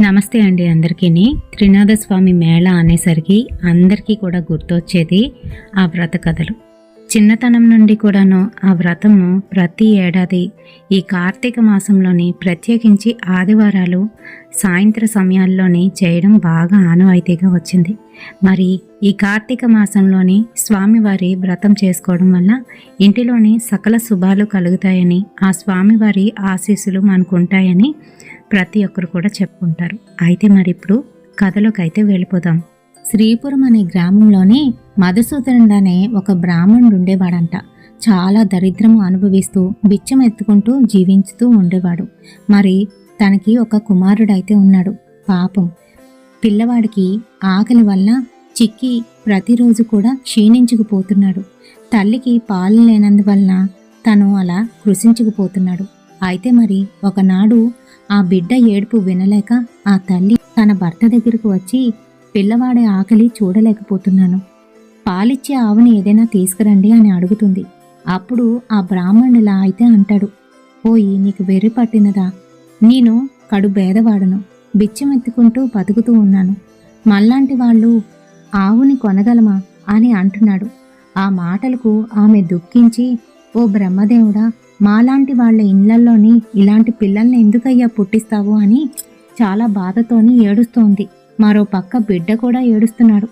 నమస్తే అండి అందరికీ త్రినాథస్వామి మేళ అనేసరికి అందరికీ కూడా గుర్తొచ్చేది ఆ వ్రత కథలు. చిన్నతనం నుండి కూడాను ఆ వ్రతము ప్రతి ఏడాది ఈ కార్తీక మాసంలోని ప్రత్యేకించి ఆదివారాలు సాయంత్ర సమయాల్లోని చేయడం బాగా ఆనవాయితీగా వచ్చింది. మరి ఈ కార్తీక మాసంలోని స్వామివారి వ్రతం చేసుకోవడం వల్ల ఇంటిలోని సకల శుభాలు కలుగుతాయని ఆ స్వామివారి ఆశీస్సులు మనకుంటాయని ప్రతి ఒక్కరు కూడా చెప్పుకుంటారు. అయితే మరి ఇప్పుడు కథలోకి అయితే వెళ్ళిపోదాం. శ్రీపురం అనే గ్రామంలోనే మధుసూదనుడు అనే ఒక బ్రాహ్మణుడు ఉండేవాడంట. చాలా దరిద్రము అనుభవిస్తూ బిచ్చం ఎత్తుకుంటూ జీవించుతూ ఉండేవాడు. మరి తనకి ఒక కుమారుడైతే ఉన్నాడు. పాపం. పిల్లవాడికి ఆకలి వల్ల చిక్కి ప్రతిరోజు కూడా క్షీణించుకుపోతున్నాడు. తల్లికి పాలు లేనందువలన తను అలా కృషించుకుపోతున్నాడు అయితే మరి ఒకనాడు ఆ బిడ్డ ఏడుపు వినలేక ఆ తల్లి తన భర్త దగ్గరకు వచ్చి పిల్లవాడి ఆకలి చూడలేకపోతున్నాను. పాలిచ్చే ఆవుని ఏదైనా తీసుకురండి అని అడుగుతుంది. అప్పుడు ఆ బ్రాహ్మణులా అయితే అంటాడు పోయి నీకు వెర్రి పట్టినదా? నేను కడు భేదవాడను బిచ్చమెత్తుకుంటూ బతుకుతూ ఉన్నాను. మళ్ళాంటి వాళ్ళు ఆవుని కొనగలమా? అని అంటున్నాడు. ఆ మాటలకు ఆమె దుఃఖించి ఓ బ్రహ్మదేవుడా మాలాంటి వాళ్ళ ఇళ్ళలోని ఇలాంటి పిల్లల్ని ఎందుకయ్యా పుట్టిస్తావు అని చాలా బాధతోని ఏడుస్తోంది. మరో పక్క బిడ్డ కూడా ఏడుస్తున్నాడు.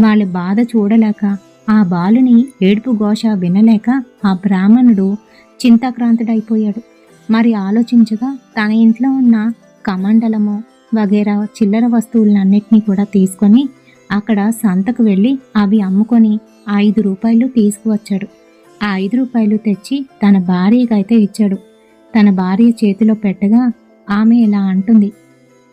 వాళ్ళ బాధ చూడలేక ఆ బాలుని ఏడుపు ఘోష వినలేక ఆ బ్రాహ్మణుడు చింతాక్రాంతుడైపోయాడు. మరి ఆలోచించగా తన ఇంట్లో ఉన్న కమండలము వగేరా చిల్లర వస్తువులన్నిటినీ కూడా తీసుకొని అక్కడ సంతకు వెళ్ళి అవి అమ్ముకొని ఐదు రూపాయలు తీసుకువచ్చాడు. ఆ ఐదు రూపాయలు తెచ్చి తన భార్యకైతే ఇచ్చాడు. తన భార్య చేతిలో పెట్టగా ఆమె ఇలా అంటుంది.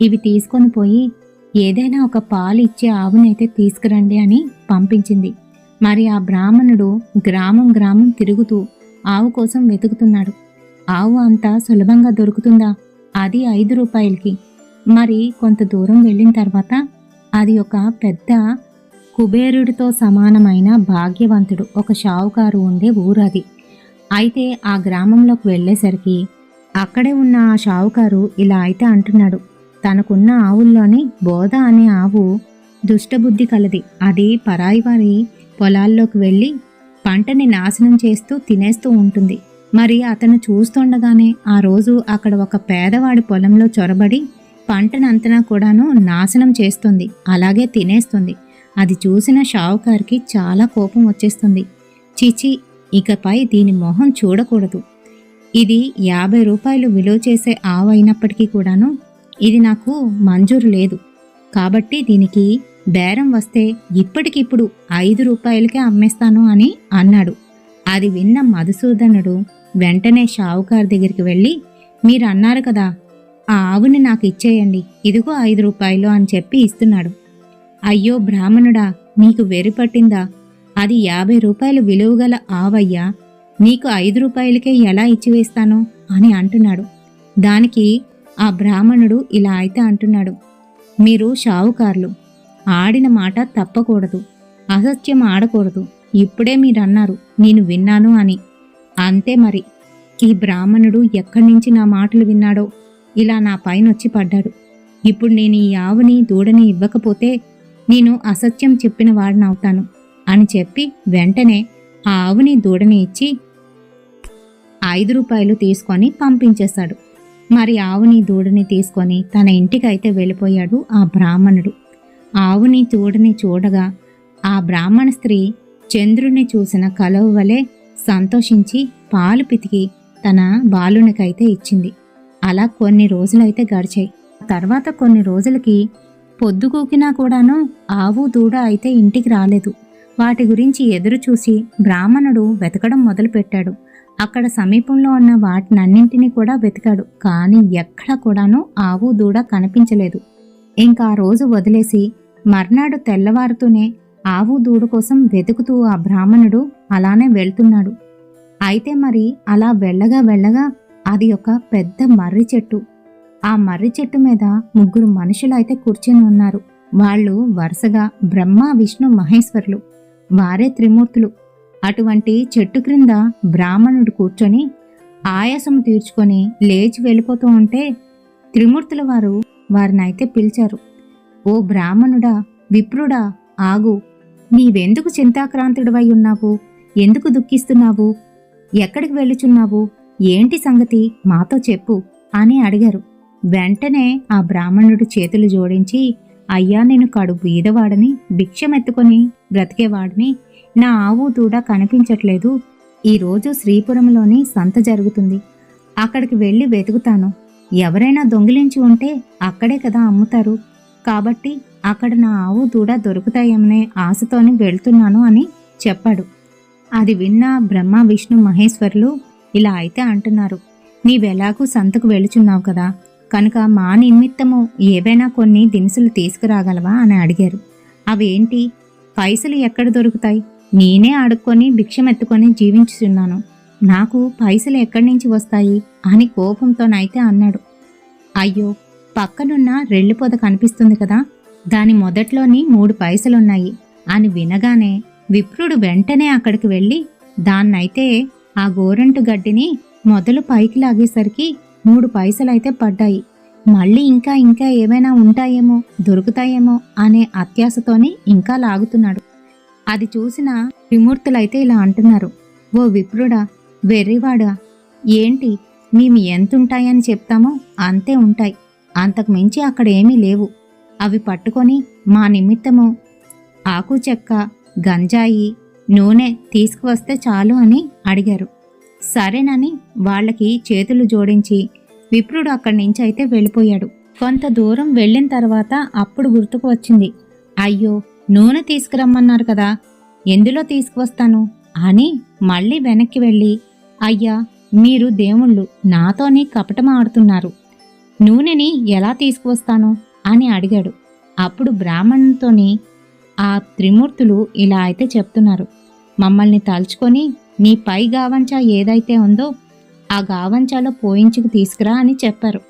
ఇవి తీసుకొని పోయి ఏదైనా ఒక పాలు ఇచ్చే ఆవునైతే తీసుకురండి అని పంపించింది. మరి ఆ బ్రాహ్మణుడు గ్రామం గ్రామం తిరుగుతూ ఆవు కోసం వెతుకుతున్నాడు. ఆవు అంత సులభంగా దొరుకుతుందా? అది ఐదు రూపాయలకి. మరి కొంత దూరం వెళ్ళిన తర్వాత అది ఒక పెద్ద కుబేరుడితో సమానమైన భాగ్యవంతుడు ఒక షావుకారు ఉండే ఊరు అది. అయితే ఆ గ్రామంలోకి వెళ్ళేసరికి అక్కడే ఉన్న ఆ షావుకారు ఇలా అయితే అంటున్నాడు తనకున్న ఆవుల్లోని బోధ అనే ఆవు దుష్టబుద్ధి కలది. అది పరాయి వారి పొలాల్లోకి వెళ్ళి పంటని నాశనం చేస్తూ తినేస్తూ ఉంటుంది. మరి అతను చూస్తుండగానే ఆ రోజు అక్కడ ఒక పేదవాడి పొలంలో చొరబడి పంటనంతనా కూడాను నాశనం చేస్తుంది. అలాగే తినేస్తుంది. అది చూసిన షావుకార్కి చాలా కోపం వచ్చేస్తుంది. చీచి ఇకపై దీని మొహం చూడకూడదు. ఇది యాభై రూపాయలు విలువ చేసే ఆవు అయినప్పటికీ కూడాను ఇది నాకు మంజూరు లేదు. కాబట్టి దీనికి బేరం వస్తే ఇప్పటికిప్పుడు ఐదు రూపాయలకే అమ్మేస్తాను అని అన్నాడు. అది విన్న మధుసూదనుడు వెంటనే షావుకారు దగ్గరికి వెళ్ళి మీరు అన్నారు కదా ఆ ఆవుని నాకు ఇచ్చేయండి. ఇదిగో ఐదు రూపాయలు అని చెప్పి ఇస్తున్నాడు. అయ్యో బ్రాహ్మణుడా నీకు వెరి పట్టిందా? అది యాభై రూపాయలు విలువగల ఆవయ్యా నీకు ఐదు రూపాయలకే ఎలా ఇచ్చివేస్తాను అని అంటున్నాడు. దానికి ఆ బ్రాహ్మణుడు ఇలా అయితే అంటున్నాడు. మీరు షావుకార్లు ఆడిన మాట తప్పకూడదు అసత్యం ఆడకూడదు ఇప్పుడే మీరన్నారు నేను విన్నాను అని. అంతే మరి ఈ బ్రాహ్మణుడు ఎక్కడి నుంచి నా మాటలు విన్నాడో? ఇలా నా పైనొచ్చి పడ్డాడు. ఇప్పుడు నేను ఈ ఆవుని దూడని ఇవ్వకపోతే నేను అసత్యం చెప్పిన వాడినవుతాను అని చెప్పి వెంటనే ఆ ఆవుని దూడని ఇచ్చి ఐదు రూపాయలు తీసుకొని పంపించేశాడు. మరి ఆవుని దూడని తీసుకొని తన ఇంటికైతే వెళ్ళిపోయాడు ఆ బ్రాహ్మణుడు. ఆవుని దూడని చూడగా ఆ బ్రాహ్మణ స్త్రీ చంద్రుణ్ణి చూసిన కలవు వలె సంతోషించి పాలు పితికి తన బాలునికైతే ఇచ్చింది. అలా కొన్ని రోజులైతే గడిచాయి. తర్వాత కొన్ని రోజులకి పొద్దుగూకినా కూడాను ఆవు దూడ అయితే ఇంటికి రాలేదు. వాటి గురించి ఎదురు చూసి బ్రాహ్మణుడు వెతకడం మొదలుపెట్టాడు. అక్కడ సమీపంలో ఉన్న వాటినన్నింటినీ కూడా వెతికాడు. కానీ ఎక్కడ కూడాను ఆవు దూడ కనిపించలేదు. ఇంకా ఆ రోజు వదిలేసి మర్నాడు తెల్లవారుతూనే ఆవు దూడ కోసం వెతుకుతూ ఆ బ్రాహ్మణుడు అలానే వెళ్తున్నాడు. అయితే మరి అలా వెళ్ళగా వెళ్ళగా అది ఒక పెద్ద మర్రి చెట్టు. ఆ మర్రి చెట్టు మీద ముగ్గురు మనుషులు అయితే కూర్చొని ఉన్నారు. వాళ్ళు వరుసగా బ్రహ్మ విష్ణు మహేశ్వరులు. వారే త్రిమూర్తులు. అటువంటి చెట్టు క్రింద బ్రాహ్మణుడు కూర్చొని ఆయాసం తీర్చుకొని లేచి వెళ్ళిపోతూ ఉంటే త్రిమూర్తుల వారు వారినైతే పిలిచారు. ఓ బ్రాహ్మణుడా విప్రుడా ఆగు. నీవెందుకు చింతాక్రాంతుడివై ఉన్నావు? ఎందుకు దుఃఖిస్తున్నావు? ఎక్కడికి వెళ్ళుచున్నావు? ఏంటి సంగతి? మాతో చెప్పు అని అడిగారు. వెంటనే ఆ బ్రాహ్మణుడు చేతులు జోడించి అయ్యా నేను కడుపు బీదవాడని భిక్షమెత్తుకొని బ్రతికేవాడిని. నా ఆవు దూడ కనిపించట్లేదు. ఈరోజు శ్రీపురంలోని సంత జరుగుతుంది. అక్కడికి వెళ్ళి వెతుకుతాను. ఎవరైనా దొంగిలించి ఉంటే అక్కడే కదా అమ్ముతారు. కాబట్టి అక్కడ నా ఆవు దూడ దొరుకుతాయేమనే ఆశతోని వెళ్తున్నాను అని చెప్పాడు. అది విన్న బ్రహ్మ విష్ణు మహేశ్వరులు ఇలా అయితే అంటున్నారు. నీవెలాగూ సంతకు వెళుచున్నావు కదా. కనుక మా నిమిత్తము ఏవైనా కొన్ని దినుసులు తీసుకురాగలవా? అని అడిగారు. అవేంటి? పైసలు ఎక్కడ దొరుకుతాయి? నేనే అడుక్కొని భిక్షమెత్తుకొని జీవించుచున్నాను. నాకు పైసలు ఎక్కడి నుంచి వస్తాయి? అని కోపంతోనైతే అన్నాడు. అయ్యో పక్కనున్న రెల్లు పొద కనిపిస్తుంది కదా? దాని మొదట్లోని మూడు పైసలున్నాయి. అని వినగానే విప్రుడు వెంటనే అక్కడికి వెళ్ళి దాన్నైతే ఆ గోరంటు గడ్డిని మొదలు పైకి లాగేసరికి మూడు పైసలైతే పడ్డాయి. మళ్ళీ ఇంకా ఇంకా ఏమైనా ఉంటాయేమో దొరుకుతాయేమో అనే అత్యాశతోనే ఇంకా లాగుతున్నాడు. అది చూసిన విమూర్తులైతే ఇలా అంటున్నారు. ఓ విప్రుడా వెర్రివాడా ఏంటి మేము ఎంతుంటాయని చెప్తామో అంతే ఉంటాయి. అంతకు మించి అక్కడ ఏమీ లేవు. అవి పట్టుకొని మా నిమిత్తము ఆకు చెక్క గంజాయి నూనె తీసుకువస్తే చాలు అని అడిగారు. సరేనని వాళ్ళకి చేతులు జోడించి విప్రుడు అక్కడి నుంచి అయితే వెళ్ళిపోయాడు. కొంత దూరం వెళ్ళిన తర్వాత అప్పుడు గుర్తుకు వచ్చింది. అయ్యో నూనె తీసుకురమ్మన్నారు కదా ఎందులో తీసుకువస్తాను? అని మళ్ళీ వెనక్కి వెళ్ళి అయ్యా మీరు దేవుళ్ళు నాతోనే కపటం ఆడుతున్నారు. నూనెని ఎలా తీసుకువస్తాను? అని అడిగాడు. అప్పుడు బ్రాహ్మణుతోని ఆ త్రిమూర్తులు ఇలా అయితే చెప్తున్నారు. మమ్మల్ని తలుచుకొని నీ పై గావంచా ఏదైతే ఉందో ఆ గావంచాలో పోయించుకు తీసుకురా అని చెప్పారు.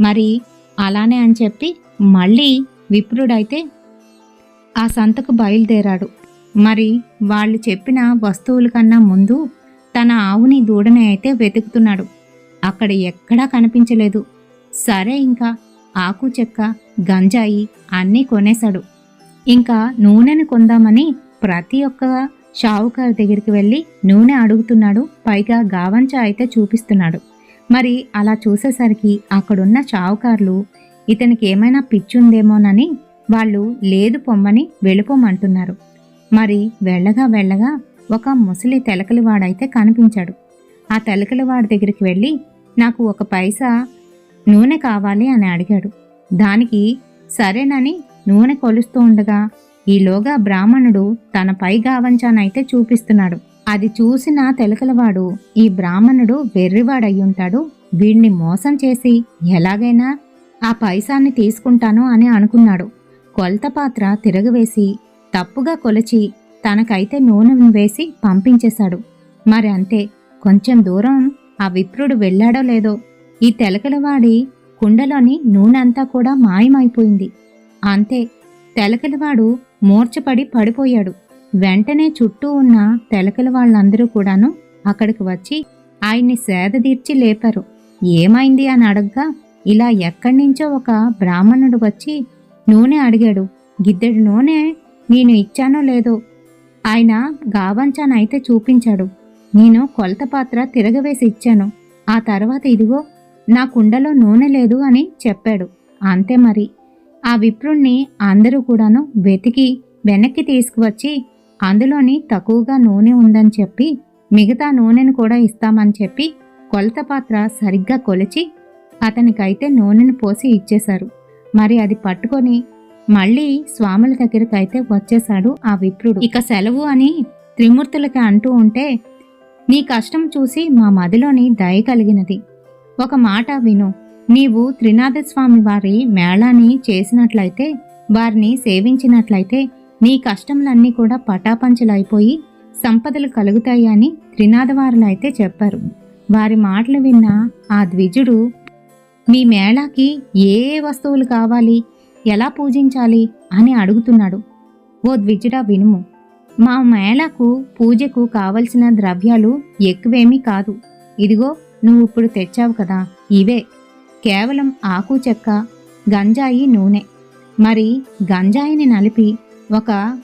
మరి అలానే అని చెప్పి మళ్ళీ విప్రుడైతే ఆ సంతకు బయలుదేరాడు. మరి వాళ్ళు చెప్పిన వస్తువుల కన్నా ముందు తన ఆవుని దూడని అయితే వెతుకుతున్నాడు. అక్కడ ఎక్కడా కనిపించలేదు. సరే ఇంకా ఆకు చెక్క గంజాయి అన్నీ కొనేశాడు. ఇంకా నూనెను కొందామని ప్రతి ఒక్క షావుకారు దగ్గరికి వెళ్ళి నూనె అడుగుతున్నాడు పైగా గావంచ అయితే చూపిస్తున్నాడు. మరి అలా చూసేసరికి అక్కడున్న షావుకారులు ఇతనికి ఏమైనా పిచ్చుందేమోనని వాళ్ళు లేదు పొమ్మని వెళ్ళిపోమంటున్నారు. మరి వెళ్ళగా వెళ్ళగా ఒక ముసలి తెలకలివాడైతే కనిపించాడు. ఆ తెలకలివాడి దగ్గరికి వెళ్ళి నాకు ఒక పైసా నూనె కావాలి అని అడిగాడు. దానికి సరేనని నూనె కొలుస్తూ ఉండగా ఈలోగా బ్రాహ్మణుడు తన పై గావంచానైతే చూపిస్తున్నాడు. అది చూసిన తెలకలవాడు ఈ బ్రాహ్మణుడు వెర్రివాడయ్యుంటాడు. వీణ్ణి మోసం చేసి ఎలాగైనా ఆ పైసాన్ని తీసుకుంటాను అని అనుకున్నాడు. కొలత పాత్ర తిరగవేసి తప్పుగా కొలిచి తనకైతే నూనె వేసి పంపించేశాడు. మరి అంతే కొంచెం దూరం ఆ విప్రుడు వెళ్ళాడో లేదో ఈ తెలకలవాడి కుండలోని నూనె అంతా కూడా మాయమైపోయింది. అంతే తెలకలవాడు మూర్చపడి పడిపోయాడు. వెంటనే చుట్టూ ఉన్న తెలకల వాళ్ళందరూ కూడాను అక్కడికి వచ్చి ఆయన్ని సేదదీర్చి లేపారు. ఏమైంది అని అడగ్గా ఇలా ఎక్కడి నుంచో ఒక బ్రాహ్మణుడు వచ్చి నూనె అడిగాడు. గిద్దెడు నూనె నేను ఇచ్చానో లేదో? ఆయన గావంచానైతే చూపించాడు. నేను కొలత పాత్ర తిరగవేసి ఇచ్చాను. ఆ తర్వాత ఇదిగో నా కుండలో నూనె లేదు అని చెప్పాడు. అంతే మరి. ఆ విప్రుణ్ణి అందరూ కూడాను వెతికి వెనక్కి తీసుకువచ్చి అందులోని తక్కువగా నూనె ఉందని చెప్పి మిగతా నూనెను కూడా ఇస్తామని చెప్పి కొలత పాత్ర సరిగ్గా కొలిచి అతనికైతే నూనెను పోసి ఇచ్చేశారు. మరి అది పట్టుకొని మళ్ళీ స్వాముల దగ్గరకైతే వచ్చేశాడు ఆ విప్రుడు. ఇక సెలవు అని త్రిమూర్తులకి అంటూ ఉంటే నీ కష్టం చూసి మా మదిలోని దయ కలిగినది. ఒక మాట విను. నీవు త్రినాథస్వామి వారి మేళాని చేసినట్లయితే వారిని సేవించినట్లయితే నీ కష్టములన్నీ కూడా పటాపంచలైపోయి సంపదలు కలుగుతాయని త్రినాథవారులైతే చెప్పారు. వారి మాటలు విన్న ఆ ద్విజుడు మీ మేళాకి ఏ ఏ వస్తువులు కావాలి? ఎలా పూజించాలి? అని అడుగుతున్నాడు. ఓ ద్విజుడా వినుము. మా మేళకు పూజకు కావలసిన ద్రవ్యాలు ఎక్కువేమీ కాదు. ఇదిగో నువ్వు ఇప్పుడు తెచ్చావు కదా ఇవే. కేవలం ఆకు చెక్క గంజాయి నూనె. మరి గంజాయిని నలిపి ఒక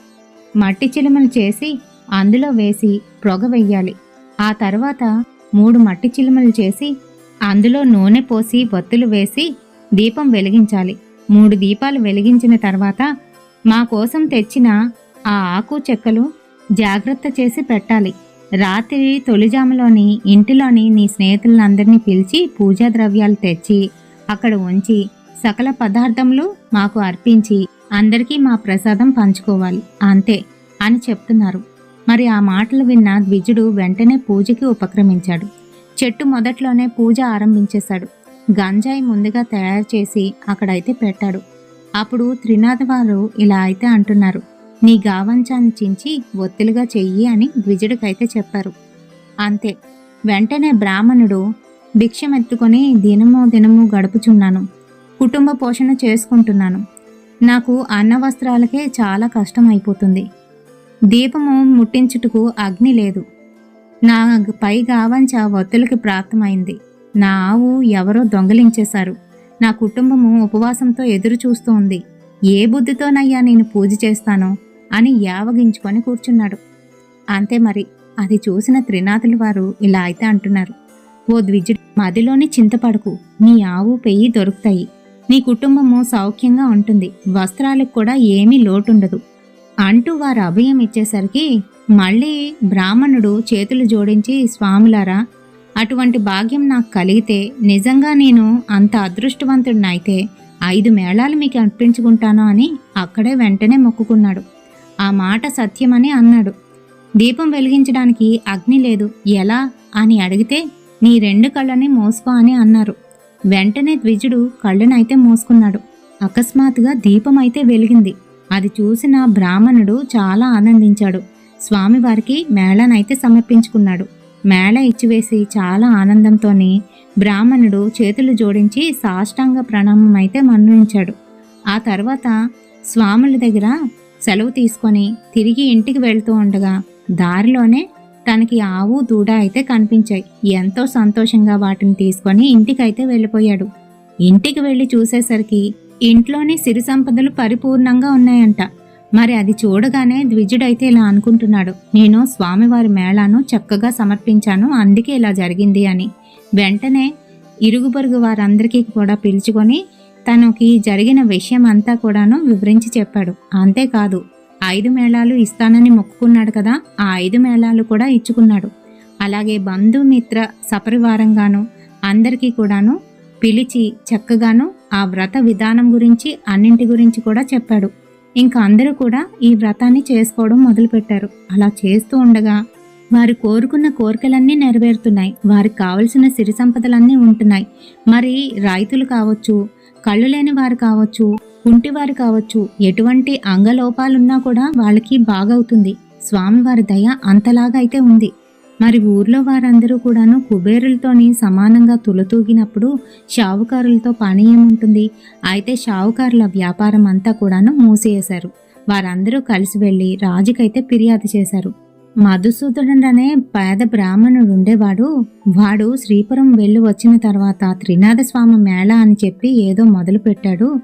మట్టి చిలుమలు చేసి అందులో వేసి పొగ వెయ్యాలి. ఆ తర్వాత మూడు మట్టి చిలుమలు చేసి అందులో నూనె పోసి ఒత్తులు వేసి దీపం వెలిగించాలి. మూడు దీపాలు వెలిగించిన తర్వాత మా కోసం తెచ్చిన ఆ ఆకు చెక్కలు జాగ్రత్త చేసి పెట్టాలి. రాత్రి తొలిజాములోని ఇంటిలోని నీ స్నేహితులందరినీ పిలిచి పూజా ద్రవ్యాలు తెచ్చి అక్కడ ఉంచి సకల పదార్థములు మాకు అర్పించి అందరికీ మా ప్రసాదం పంచుకోవాలి. అంతే అని చెప్తున్నారు. మరి ఆ మాటలు విన్న ద్విజుడు వెంటనే పూజకి ఉపక్రమించాడు. చెట్టు మొదట్లోనే పూజ ఆరంభించేశాడు. గంజాయి ముందుగా తయారు చేసి అక్కడైతే పెట్టాడు. అప్పుడు త్రినాథ్ వారు ఇలా అయితే అంటున్నారు. నీ గావంచాన్ని చించి ఒత్తులుగా చెయ్యి అని ద్విజుడికైతే చెప్పారు. అంతే. వెంటనే బ్రాహ్మణుడు భిక్షమెత్తుకొని దినము దినము గడుపుచున్నాను. కుటుంబ పోషణ చేసుకుంటున్నాను. నాకు అన్న వస్త్రాలకే చాలా కష్టం అయిపోతుంది దీపము ముట్టించుటకు అగ్ని లేదు. నా పై గావంచ ఒత్తులకి ప్రాప్తమైంది. నా ఆవు ఎవరో దొంగలించేశారు. నా కుటుంబము ఉపవాసంతో ఎదురు చూస్తూ ఉంది ఏ బుద్ధితోనయ్యా నేను పూజ చేస్తానో? అని యావగించుకొని కూర్చున్నాడు. అంతే మరి అది చూసిన త్రినాథుల వారు ఇలా అయితే అంటున్నారు. ఓ ద్విజుడు మదిలోనే చింతపడకు నీ ఆవు పెయ్యి దొరుకుతాయి. నీ కుటుంబము సౌఖ్యంగా ఉంటుంది వస్త్రాలకు కూడా ఏమీ లోటుండదు. అంటూ వారు అభయం ఇచ్చేసరికి మళ్ళీ బ్రాహ్మణుడు చేతులు జోడించి స్వాములారా అటువంటి భాగ్యం నాకు కలిగితే నిజంగా నేను అంత అదృష్టవంతుడినైతే ఐదు మేళాలు మీకు అర్పించుకుంటాను అని అక్కడే వెంటనే మొక్కుకున్నాడు. ఆ మాట సత్యమని అన్నాడు. దీపం వెలిగించడానికి అగ్ని లేదు. ఎలా? అని అడిగితే నీ రెండు కళ్ళని మోసుకో అని అన్నారు. వెంటనే ద్విజుడు కళ్ళనైతే మోసుకున్నాడు. అకస్మాత్తుగా దీపం అయితే వెలిగింది. అది చూసిన బ్రాహ్మణుడు చాలా ఆనందించాడు. స్వామివారికి మేళనైతే సమర్పించుకున్నాడు. మేళ ఇచ్చివేసి చాలా ఆనందంతోని బ్రాహ్మణుడు చేతులు జోడించి సాష్టాంగ ప్రణామం అయితే మన్నించాడు ఆ తర్వాత స్వాముల దగ్గర సెలవు తీసుకొని తిరిగి ఇంటికి వెళ్తూ ఉండగా దారిలోనే తనకి ఆవు దూడ అయితే కనిపించాయి. ఎంతో సంతోషంగా వాటిని తీసుకొని ఇంటికైతే వెళ్ళిపోయాడు. ఇంటికి వెళ్ళి చూసేసరికి ఇంట్లోని సిరి సంపదలు పరిపూర్ణంగా ఉన్నాయంట. మరి అది చూడగానే ద్విజుడైతే ఇలా అనుకుంటున్నాడు. నేను స్వామివారి మేళాను చక్కగా సమర్పించాను అందుకే ఇలా జరిగింది అని. వెంటనే ఇరుగు పొరుగు వారందరికీ కూడా పిలుచుకొని తనకి జరిగిన విషయం అంతా కూడాను వివరించి చెప్పాడు. అంతేకాదు ఐదు మేళాలు ఇస్తానని మొక్కుకున్నాడు కదా ఆ ఐదు మేళాలు కూడా ఇచ్చుకున్నాడు. అలాగే బంధుమిత్ర సపరివారంగాను అందరికీ కూడాను పిలిచి చక్కగాను ఆ వ్రత విధానం గురించి అన్నింటి గురించి కూడా చెప్పాడు. ఇంకా అందరూ కూడా ఈ వ్రతాన్ని చేసుకోవడం మొదలుపెట్టారు. అలా చేస్తూ ఉండగా వారు కోరుకున్న కోరికలన్నీ నెరవేరుతున్నాయి. వారికి కావలసిన సిరి సంపదలన్నీ ఉంటున్నాయి. మరి రైతులు కావచ్చు కళ్ళు లేని వారు కావచ్చు కుంటివారు కావచ్చు ఎటువంటి అంగలోపాలున్నా కూడా వాళ్ళకి బాగవుతుంది. స్వామివారి దయ అంతలాగా అయితే ఉంది. మరి ఊర్లో వారందరూ కూడాను కుబేరులతోని సమానంగా తులతూగినప్పుడు షావుకారులతో పని ఏముంటుంది? అయితే షావుకారుల వ్యాపారం అంతా కూడాను మూసివేశారు వారందరూ కలిసి వెళ్ళి రాజుకైతే ఫిర్యాదు చేశారు. మధుసూదనుడు అనే పేద బ్రాహ్మణుడు ఉండేవాడు. వాడు శ్రీపురం వెళ్ళి వచ్చిన తర్వాత త్రినాథ స్వామి మేళ అని చెప్పి ఏదో మొదలు పెట్టాడు.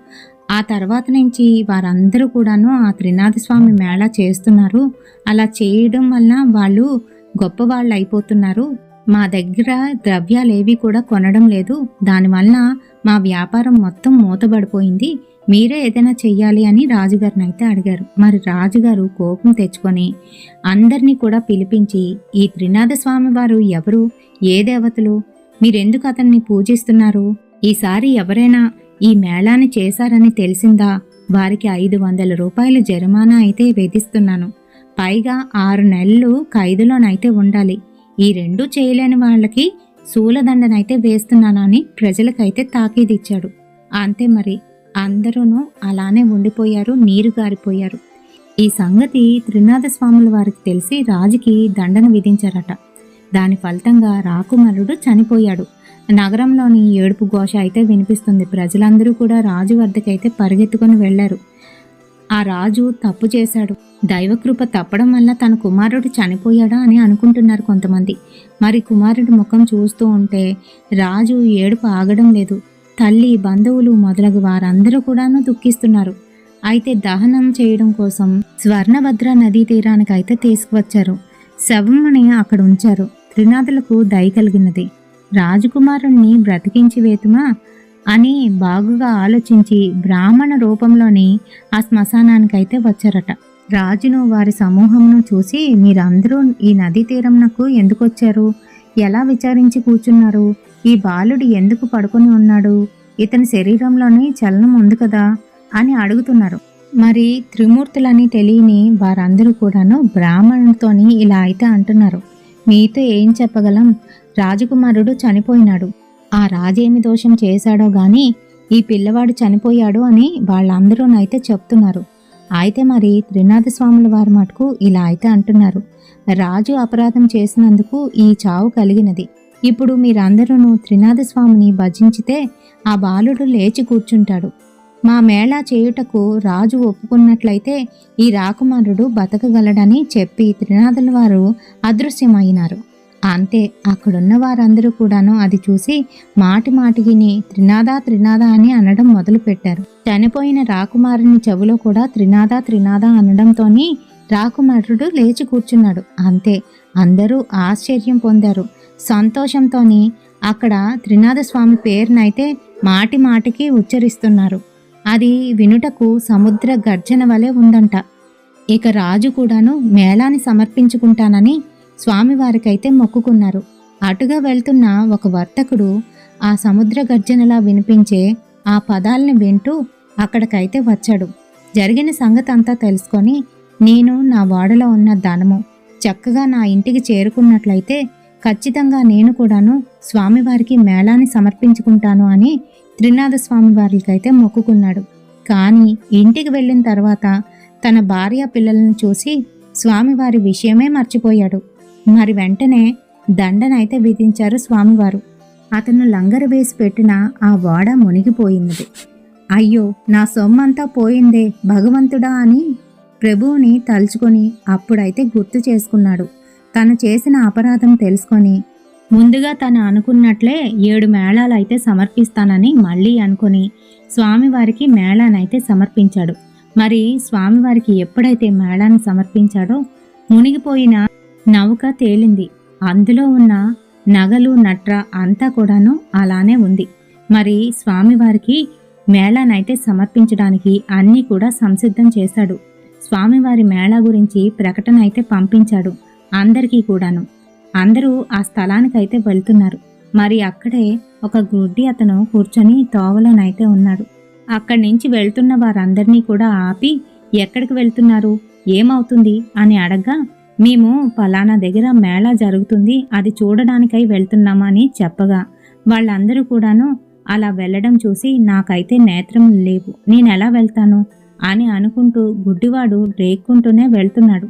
ఆ తర్వాత నుంచి వారందరూ కూడాను ఆ త్రినాథ స్వామి మేళ చేస్తున్నారు. అలా చేయడం వలన వాళ్ళు గొప్పవాళ్ళు అయిపోతున్నారు. మా దగ్గర ద్రవ్యాలేవి కూడా కొనడం లేదు. దానివలన మా వ్యాపారం మొత్తం మూతబడిపోయింది. మీరే ఏదైనా చెయ్యాలి అని రాజుగారిని అయితే అడిగారు. మరి రాజుగారు కోపం తెచ్చుకొని అందరినీ కూడా పిలిపించి ఈ త్రినాథ స్వామి వారు ఎవరు? ఏ దేవతలు? మీరెందుకు అతన్ని పూజిస్తున్నారు? ఈసారి ఎవరైనా ఈ మేళాన్ని చేశారని తెలిసిందా? వారికి ఐదు వందల రూపాయల జరిమానా అయితే విధిస్తున్నాను. పైగా ఆరు నెలలు ఖైదులోనైతే ఉండాలి. ఈ రెండు చేయలేని వాళ్ళకి శూలదండనైతే వేస్తున్నానని ప్రజలకైతే తాకీదిచ్చాడు. అంతే మరి అందరూ అలానే ఉండిపోయారు నీరు గారిపోయారు. ఈ సంగతి త్రినాథ స్వాముల వారికి తెలిసి రాజుకి దండన విధించారట. దాని ఫలితంగా రాకుమారుడు చనిపోయాడు. నగరంలోని ఏడుపు ఘోష అయితే వినిపిస్తుంది. ప్రజలందరూ కూడా రాజు వద్దకైతే పరిగెత్తుకొని వెళ్ళారు ఆ రాజు తప్పు చేశాడు. దైవకృప తప్పడం వల్ల తన కుమారుడు చనిపోయాడా అని అనుకుంటున్నారు కొంతమంది. మరి కుమారుడి ముఖం చూస్తూ ఉంటే రాజు ఏడుపు ఆగడం లేదు. తల్లి బంధువులు మొదలగు వారందరూ కూడాను దుఃఖిస్తున్నారు. అయితే దహనం చేయడం కోసం స్వర్ణభద్ర నదీ తీరానికి అయితే తీసుకువచ్చారు. శవమ్మని అక్కడ ఉంచారు. త్రినాథులకు దయ కలిగినది. రాజకుమారుణ్ణి బ్రతికించి వేతుమా? అని బాగుగా ఆలోచించి బ్రాహ్మణ రూపంలోని ఆ శ్మశానానికైతే వచ్చారట. రాజును వారి సమూహంను చూసి మీరందరూ ఈ నదీ తీరంనకు ఎందుకు వచ్చారు ఎలా విచారించి కూర్చున్నారు? ఈ బాలుడు ఎందుకు పడుకొని ఉన్నాడు? ఇతని శరీరంలోని చలనం ఉంది కదా? అని అడుగుతున్నారు. మరి త్రిమూర్తులని తెలియని వారందరూ కూడాను బ్రాహ్మణుడితోని ఇలా అయితే అంటున్నారు. మీతో ఏం చెప్పగలం? రాజకుమారుడు చనిపోయినాడు. ఆ రాజేమి దోషం చేశాడో గాని ఈ పిల్లవాడు చనిపోయాడు అని వాళ్ళందరూనైతే చెప్తున్నారు. అయితే మరి త్రినాథ స్వాముల వారి మటుకు ఇలా అయితే అంటున్నారు. రాజు అపరాధం చేసినందుకు ఈ చావు కలిగినది. ఇప్పుడు మీరందరూ త్రినాథస్వామిని భజించితే ఆ బాలుడు లేచి కూర్చుంటాడు. మా మేళా చేయుటకు రాజు ఒప్పుకున్నట్లయితే ఈ రాకుమారుడు బతకగలడని చెప్పి త్రినాథుల వారు అదృశ్యమైనారు అంతే అక్కడున్న వారందరూ కూడాను అది చూసి మాటి మాటికిని త్రినాదా త్రినాదా అని అనడం మొదలుపెట్టారు. చనిపోయిన రాకుమారుని చెవులో కూడా త్రినాదా త్రినాదా అనడంతోని రాకుమారుడు లేచి కూర్చున్నాడు. అంతే అందరూ ఆశ్చర్యం పొందారు. సంతోషంతోని అక్కడ త్రినాథస్వామి పేరునైతే మాటి మాటికి ఉచ్చరిస్తున్నారు. అది వినుటకు సముద్ర గర్జన వలె ఉందంట. ఇక రాజు కూడాను మేళాన్ని సమర్పించుకుంటానని స్వామివారికైతే మొక్కుకున్నారు. అటుగా వెళ్తున్న ఒక వర్తకుడు ఆ సముద్ర గర్జనలా వినిపించే ఆ పదాల్ని వింటూ అక్కడికైతే వచ్చాడు. జరిగిన సంగతి అంతా తెలుసుకొని నేను నా వాడలో ఉన్న ధనము చక్కగా నా ఇంటికి చేరుకున్నట్లయితే ఖచ్చితంగా నేను కూడాను స్వామివారికి మేళాన్ని సమర్పించుకుంటాను అని త్రినాథ స్వామివారికైతే మొక్కుకున్నాడు. కానీ ఇంటికి వెళ్ళిన తర్వాత తన భార్య పిల్లలను చూసి స్వామివారి విషయమే మర్చిపోయాడు. మరి వెంటనే దండనైతే విధించారు స్వామివారు. అతను లంగరు వేసి పెట్టిన ఆ వాడ మునిగిపోయినది. అయ్యో నా సొమ్మంతా పోయిందే భగవంతుడా అని ప్రభువుని తలుచుకొని అప్పుడైతే గుర్తు చేసుకున్నాడు. తను చేసిన అపరాధం తెలుసుకొని ముందుగా తను అనుకున్నట్లే ఏడు మేళాలైతే సమర్పిస్తానని మళ్ళీ అనుకొని స్వామివారికి మేళానైతే సమర్పించాడు. మరి స్వామివారికి ఎప్పుడైతే మేళాన్ని సమర్పించాడో మునిగిపోయిన నౌక తేలింది. అందులో ఉన్న నగలు నట్ర అంతా కూడాను అలానే ఉంది. మరి స్వామివారికి మేళానైతే సమర్పించడానికి అన్నీ కూడా సంసిద్ధం చేశాడు. స్వామివారి మేళా గురించి ప్రకటన అయితే పంపించాడు అందరికీ కూడాను. అందరూ ఆ స్థలానికైతే వెళ్తున్నారు. మరి అక్కడే ఒక గుడ్డి అతను కూర్చొని తోవలోనైతే ఉన్నాడు. అక్కడి నుంచి వెళ్తున్న వారందరినీ కూడా ఆపి ఎక్కడికి వెళ్తున్నారు? ఏమవుతుంది? అని అడగ్గా మేము పలానా దగ్గర మేళా జరుగుతుంది అది చూడడానికై వెళ్తున్నామని చెప్పగా. వాళ్ళందరూ కూడాను అలా వెళ్ళడం చూసి నాకైతే నేత్రం లేవు. నేను ఎలా వెళ్తాను? అని అనుకుంటూ గుడ్డివాడు రేక్కుంటూనే వెళ్తున్నాడు.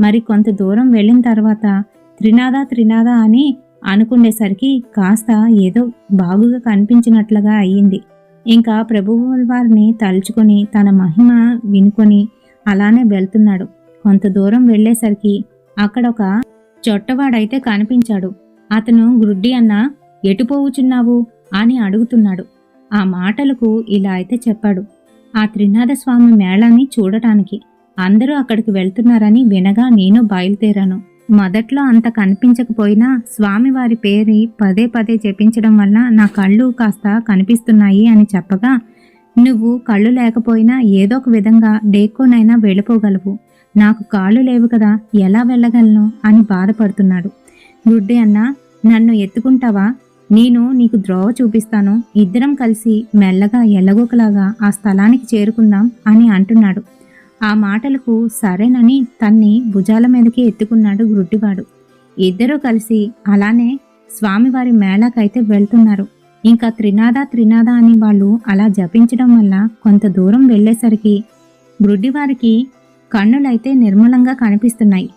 మరి కొంత దూరం వెళ్ళిన తర్వాత త్రినాద త్రినాద అని అనుకునేసరికి కాస్త ఏదో బాగుగా కనిపించినట్లుగా అయ్యింది. ఇంకా ప్రభువు వారిని తలుచుకొని తన మహిమ వినుకొని అలానే వెళ్తున్నాడు. కొంత దూరం వెళ్ళేసరికి అక్కడ ఒక చొట్టవాడైతే కనిపించాడు. అతను గ్రుడ్డి అన్న ఎటు పోవుచున్నావు? అని అడుగుతున్నాడు. ఆ మాటలకు ఇలా అయితే చెప్పాడు. ఆ త్రినాథ స్వామి మేళాన్ని చూడటానికి అందరూ అక్కడికి వెళ్తున్నారని వినగా నేను బయలుదేరాను. మొదట్లో అంత కనిపించకపోయినా స్వామివారి పేరు పదే పదే జపించడం వల్ల నా కళ్ళు కాస్త కనిపిస్తున్నాయి అని చెప్పగా నువ్వు కళ్ళు లేకపోయినా ఏదో ఒక విధంగా డేకోనైనా వెళ్ళిపోగలవు. నాకు కాళ్ళు లేవు కదా ఎలా వెళ్ళగలను? అని బాధపడుతున్నాడు. గుడ్డి అన్న నన్ను ఎత్తుకుంటావా? నేను నీకు ద్రోవ చూపిస్తాను. ఇద్దరం కలిసి మెల్లగా ఎల్లగోకలాగా ఆ స్థలానికి చేరుకుందాం అని అంటున్నాడు. ఆ మాటలకు సరేనని తన్ని భుజాల మీదకి ఎత్తుకున్నాడు గుడ్డివాడు. ఇద్దరూ కలిసి అలానే స్వామివారి మేళాకైతే వెళ్తున్నారు. ఇంకా త్రినాద త్రినాద అని వాళ్ళు అలా జపించడం వల్ల కొంత దూరం వెళ్ళేసరికి గుడ్డివారికి కన్నులైతే నిర్మలంగా కనిపిస్తున్నాయి.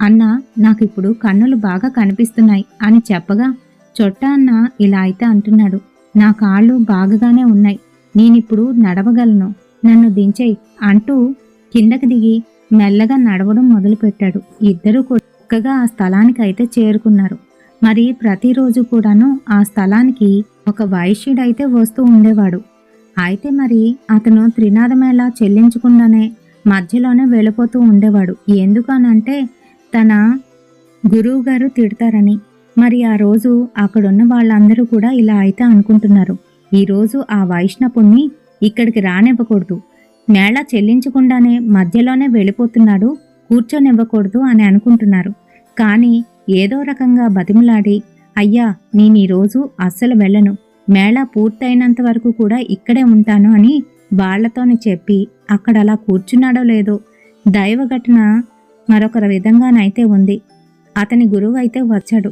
అన్న నాకిప్పుడు కన్నులు బాగా కనిపిస్తున్నాయి అని చెప్పగా చొట్ట అన్న ఇలా అయితే అంటున్నాడు. నా కాళ్ళు బాగాగానే ఉన్నాయి. నేనిప్పుడు నడవగలను. నన్ను దించేయి అంటూ కిందకి దిగి మెల్లగా నడవడం మొదలుపెట్టాడు. ఇద్దరూ కూడా చక్కగా ఆ స్థలానికి అయితే చేరుకున్నారు. మరి ప్రతిరోజు కూడాను ఆ స్థలానికి ఒక వైశ్యుడైతే వస్తూ ఉండేవాడు. అయితే మరి అతను త్రినాథమేళ చెల్లించకుండానే మధ్యలోనే వెళ్ళిపోతూ ఉండేవాడు. ఎందుకనంటే తన గురువు గారు తిడతారని. మరి ఆ రోజు అక్కడున్న వాళ్ళందరూ కూడా ఇలా అయితే అనుకుంటున్నారు. ఈరోజు ఆ వైష్ణవుణ్ణి ఇక్కడికి రానివ్వకూడదు. మేళ చెల్లించకుండానే మధ్యలోనే వెళ్ళిపోతున్నాడు కూర్చొనివ్వకూడదు అని అనుకుంటున్నారు. కానీ ఏదో రకంగా బతిమలాడి అయ్యా నేను ఈరోజు అస్సలు వెళ్ళను. మేళా పూర్తయినంత వరకు కూడా ఇక్కడే ఉంటాను అని వాళ్ళతోని చెప్పి అక్కడ అలా కూర్చున్నాడో లేదో దైవఘటన మరొక విధంగానైతే ఉంది. అతని గురువు అయితే వచ్చాడు.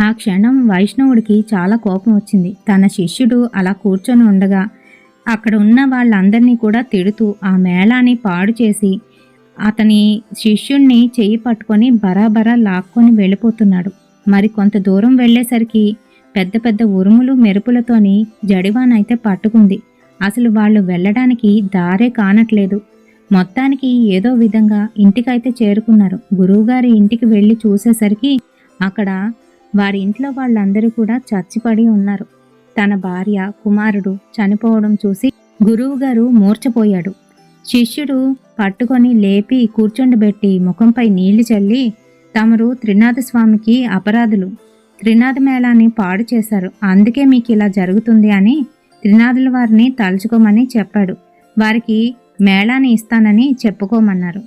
ఆ క్షణం వైష్ణవుడికి చాలా కోపం వచ్చింది. తన శిష్యుడు అలా కూర్చొని ఉండగా అక్కడ ఉన్న వాళ్ళందరినీ కూడా తిడుతూ ఆ మేళాన్ని పాడు చేసి అతని శిష్యుణ్ణి చెయ్యి పట్టుకొని బరాబరా లాక్కొని వెళ్ళిపోతున్నాడు. మరి కొంత దూరం వెళ్ళేసరికి పెద్ద పెద్ద ఉరుములు మెరుపులతోని జడివానైతే పట్టుకుంది. అసలు వాళ్ళు వెళ్ళడానికి దారే కానట్లేదు. మొత్తానికి ఏదో విధంగా ఇంటికైతే చేరుకున్నారు. గురువుగారి ఇంటికి వెళ్ళి చూసేసరికి అక్కడ వారి ఇంట్లో వాళ్ళందరూ కూడా చచ్చిపడి ఉన్నారు. తన భార్య కుమారుడు చనిపోవడం చూసి గురువుగారు మూర్చపోయాడు శిష్యుడు పట్టుకొని లేపి కూర్చుండబెట్టి ముఖంపై నీళ్ళు చల్లి తమరు త్రినాథ స్వామికి అపరాధులు. త్రినాథ మేళాన్ని పాడు చేశారు. అందుకే మీకు ఇలా జరుగుతుంది అని త్రినాథుల వారిని తలుచుకోమని చెప్పాడు. వారికి మేళాన్ని ఇస్తానని చెప్పుకోమన్నారు.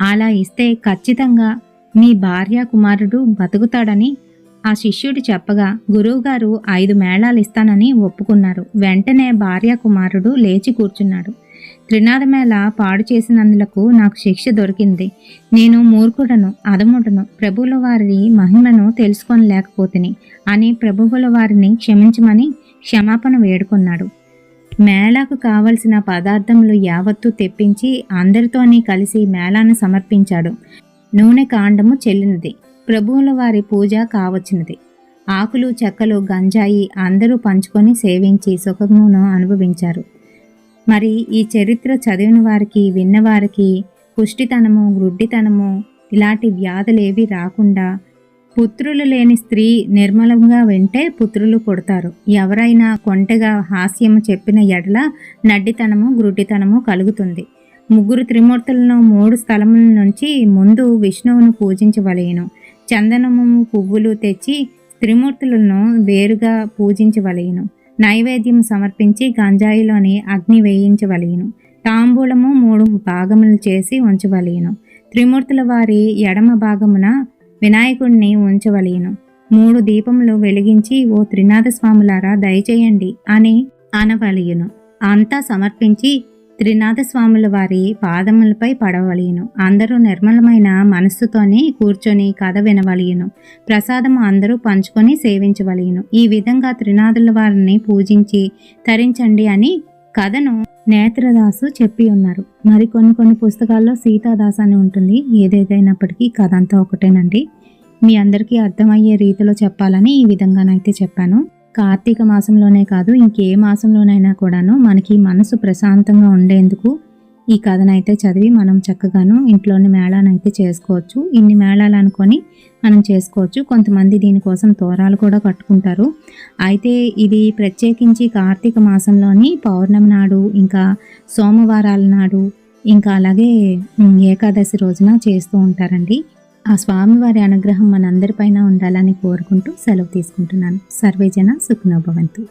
అలా ఇస్తే ఖచ్చితంగా మీ భార్య కుమారుడు బతుకుతాడని ఆ శిష్యుడు చెప్పగా గురువుగారు ఐదు మేళాలు ఇస్తానని ఒప్పుకున్నారు. వెంటనే భార్య కుమారుడు లేచి కూర్చున్నాడు. త్రినాథ మేళ పాడు చేసినందులకు నాకు శిక్ష దొరికింది. నేను మూర్ఖుడను అదముడను ప్రభువుల వారి మహిమను తెలుసుకోలేకపోతిని అని ప్రభువుల వారిని క్షమించమని క్షమాపణ వేడుకున్నాడు. మేళాకు కావలసిన పదార్థములు యావత్తు తెప్పించి అందరితోని కలిసి మేళాను సమర్పించాడు. నూనె కాండము చెల్లినది. ప్రభువుల వారి పూజ కావచ్చినది. ఆకులు చెక్కలు గంజాయి అందరూ పంచుకొని సేవించి సుఖమును అనుభవించారు. మరి ఈ చరిత్ర చదివిన వారికి విన్నవారికి పుష్టితనము గ్రుడ్డితనము ఇలాంటి వ్యాధులేవి రాకుండా పుత్రులు లేని స్త్రీ నిర్మలంగా వింటే పుత్రులు పుడతారు. ఎవరైనా కొంటెగా హాస్యము చెప్పిన ఎడల నడ్డితనము గ్రుడ్డితనము కలుగుతుంది. ముగ్గురు త్రిమూర్తులను మూడు స్థలముల నుంచి ముందు విష్ణువును పూజించవలయను చందనము పువ్వులు తెచ్చి త్రిమూర్తులను వేరుగా పూజించవలయను నైవేద్యం సమర్పించి గంజాయిలోని అగ్ని వేయించవలయను తాంబూలము మూడు భాగములు చేసి ఉంచవలేను. త్రిమూర్తుల వారి ఎడమ భాగమున వినాయకుడిని ఉంచవలేను. మూడు దీపములు వెలిగించి ఓ త్రినాథ స్వాములారా దయచేయండి అని అనవలయును అంతా సమర్పించి త్రినాథ స్వాముల వారి పాదములపై పడవలయును అందరూ నిర్మలమైన మనస్సుతోనే కూర్చొని కథ వినవలియును ప్రసాదము అందరూ పంచుకొని సేవించవలియును ఈ విధంగా త్రినాథుల వారిని పూజించి తరించండి అని కథను నేత్రదాసు చెప్పి ఉన్నారు. మరి కొన్ని కొన్ని పుస్తకాల్లో సీతాదాస్ అని ఉంటుంది. ఏదేదైనప్పటికీ కథ అంతా ఒకటేనండి. మీ అందరికీ అర్థమయ్యే రీతిలో చెప్పాలని ఈ విధంగానైతే చెప్పాను. కార్తీక మాసంలోనే కాదు ఇంకే మాసంలోనైనా కూడాను మనకి మనసు ప్రశాంతంగా ఉండేందుకు ఈ కథనైతే చదివి మనం చక్కగాను ఇంట్లోని మేళానైతే చేసుకోవచ్చు. ఇన్ని మేళాలు అనుకొని మనం చేసుకోవచ్చు. కొంతమంది దీనికోసం తోరాలు కూడా కట్టుకుంటారు. అయితే ఇది ప్రత్యేకించి కార్తీక మాసంలోని పౌర్ణమి నాడు ఇంకా సోమవారాల నాడు ఇంకా అలాగే ఏకాదశి రోజున చేస్తూ ఉంటారండి. ఆ స్వామివారి అనుగ్రహం మనందరిపైన ఉండాలని కోరుకుంటూ సెలవు తీసుకుంటున్నాను. సర్వేజన సుఖనోభవంతు.